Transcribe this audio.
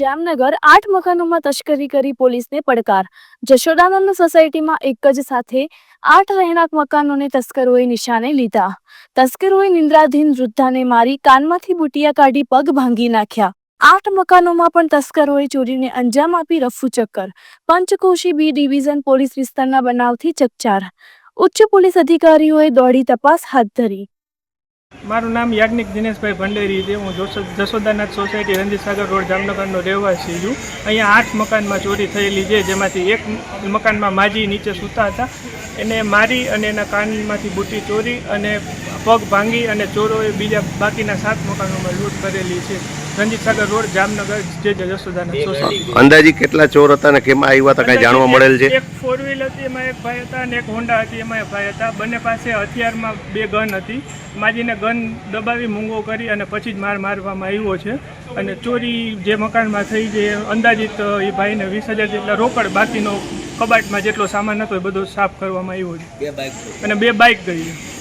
જામનગર આઠ મકાનોમાં તસ્કરી કરી પોલીસને પડકાર. જશોદાનંદ સોસાયટીમાં એક જ સાથે આઠ રહેણાંક મકાનોને તસ્કરોએ નિશાને લીધા. તસ્કરોએ નિંદ્રાધીન વૃદ્ધાને મારી કાનમાંથી બુટિયા કાઢી પગ ભાંગી નાખ્યા. આઠ મકાનોમાં પણ તસ્કરોએ ચોરીને અંજામ આપી રફુ ચક્કર. પંચકોશી બી ડિવિઝન પોલીસ વિસ્તારના બનાવથી ચકચાર. ઉચ્ચ પોલીસ અધિકારીઓએ દોડી તપાસ હાથ ધરી. મારું નામ યાજ્ઞિક દિનેશભાઈ ભંડેરી છે. હું જોશ- જશોદાનાથ સોસાયટી રણજીતસાગર રોડ, જામનગરનો રહેવાસી છું. અહીંયા આઠ મકાનમાં ચોરી થયેલી છે, જેમાંથી એક મકાનમાં માજી નીચે સૂતા હતા. એને મારી અને એના કાનમાંથી બુટી ચોરી અને પગ ભાંગી અને ચોરોએ બીજા બાકીના સાત મકાનોમાં લૂંટ કરેલી છે. રણજીતસાગર રોડ જામનગર જે જે જશોદાનાથ અંદાજી કેટલા ચોર હતા અને કેમાં આવ્યા હતા? કઈ જાણવા મળેલ છે? એક ફોર વ્હીલ હતી એમાં એક ભાઈ હતા અને એક હોન્ડા હતી એમાં એક ભાઈ હતા. બંને પાસે હથિયારમાં બે ગન હતી. માજીને ગન દબાવી મૂંગો કરી અને પછી જ માર મારવામાં આવ્યો છે. અને ચોરી જે મકાનમાં થઈ છે એ અંદાજિત એ ભાઈને વીસ હજાર જેટલા રોકડ બાકીનો કબાટમાં જેટલો સામાન હતો એ બધો સાફ કરવામાં આવ્યો છે. અને બે બાઇક ગઈ છે.